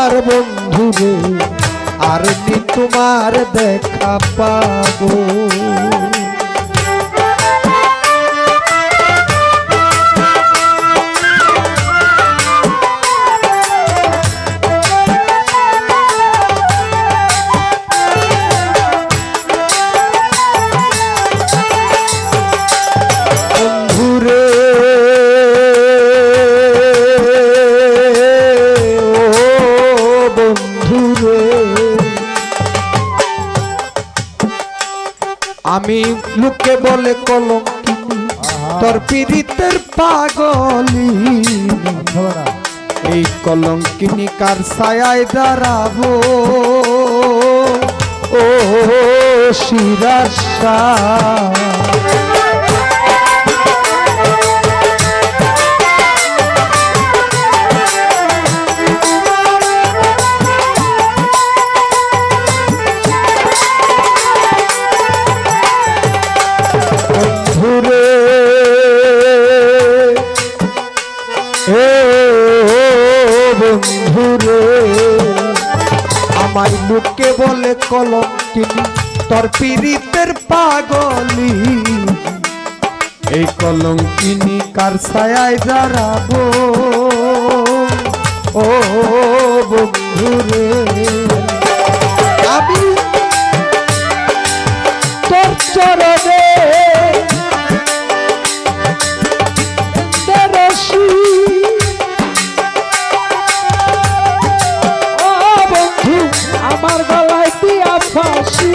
আমার বন্ধু আর কি তোমার দেখা পাবো? আমি লোকে বলে কলম তোর পীড়িতের পাগলি। এই কলঙ্কিনি কার ছায় দাঁড়াবো? ও শিরাশা ও বন্ধুরে আমায় লোকে বলে কলঙ্কিনী, তোর পীড়িতের পাগলি। এই কলঙ্কিনী কার ছায়ায় দাঁড়াবো ও বন্ধুরে আমি তোর চরণে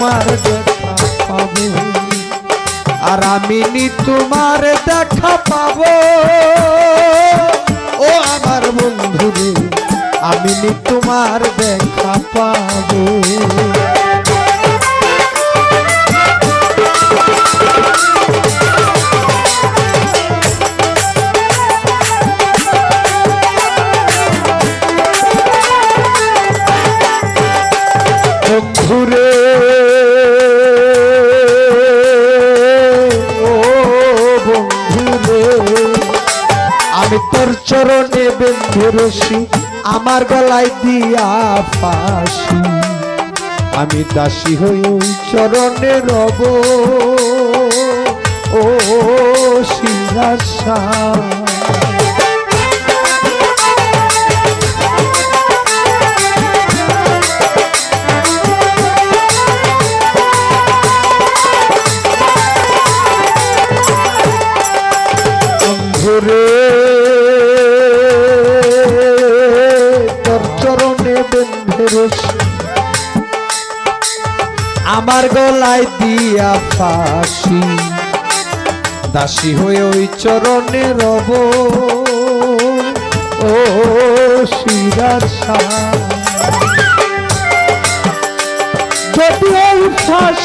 তোমার দেখা পাবো। আর আমি নি তোমার দেখা পাবো। ও আমার বন্ধু আমি নি তোমার দেখা পাবো। বন্ধুরে আমি বেঁধে চরণে বেন্ধুরসি আমার গলায় দিয়া ফাঁসি। আমি দাসী হই চরণে রব, ও শিরাশা গলায় দিয়া ফাঁসি। দাসী হয়ে ওই চরণে রব। ও শিরাশা যদি ওই প্রাণ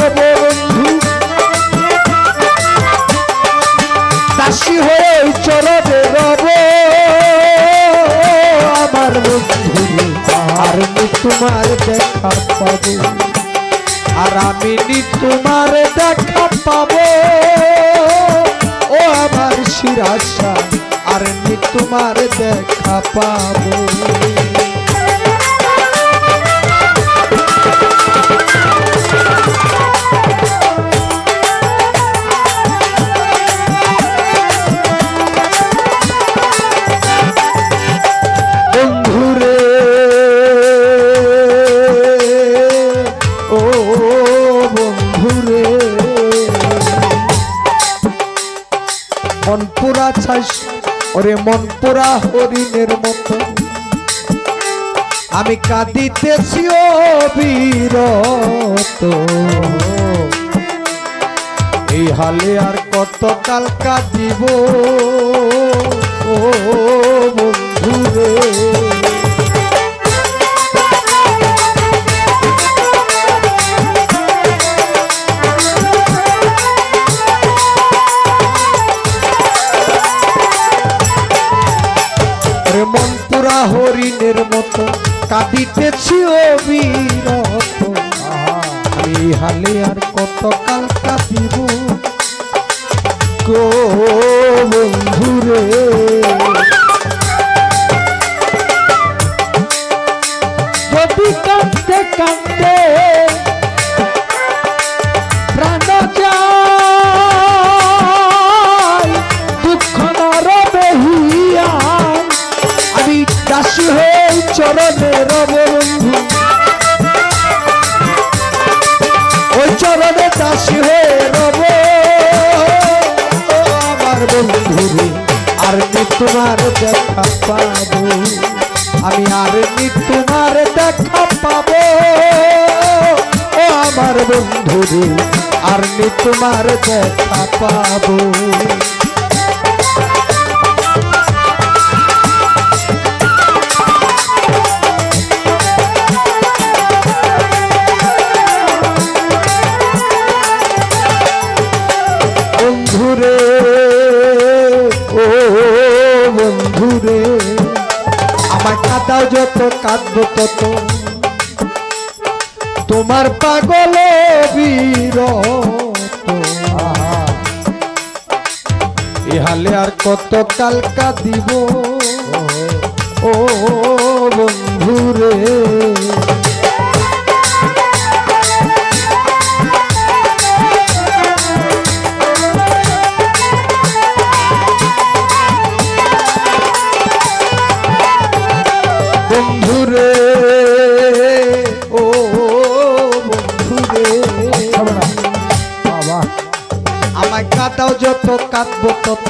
বন্ধু দাসী হয়ে চরণে রব। আর তোমার দেখা পাবো। আর আমি তোমার দেখা পাবো। ও আমার শিরাশা, আর তোমার দেখা পাবো। ওরে মন পুরা হরিণের মতো। আমি কাঁদিতেছি বীরত এই হালে আর কত কাল কাঁদিব? ও বন্ধুরে। কাঁদিতেছি অবিরত বীরত আমি হালে আর কত কাল কাঁদিব গো? তোমার দেখা পাবো। আমি আর নি তোমার দেখা পাবো। ও আমার বন্ধু আর নি তোমার দেখা পাবো। কাঁদব তত তোমার পাগল বীর ইহালে আর কত কাল দিব ও বন্ধুরে। যত কাঁদবো তত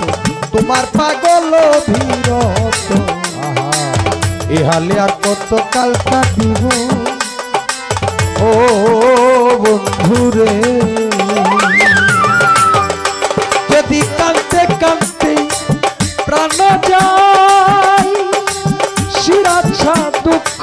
তোমার পাগল ভীরত এহালে আর কত কাল কাটিব? ও বন্ধুরে, যদি কাঁদতে কাঁদতে প্রাণ যায়, শিরাচ্ছা দুঃখ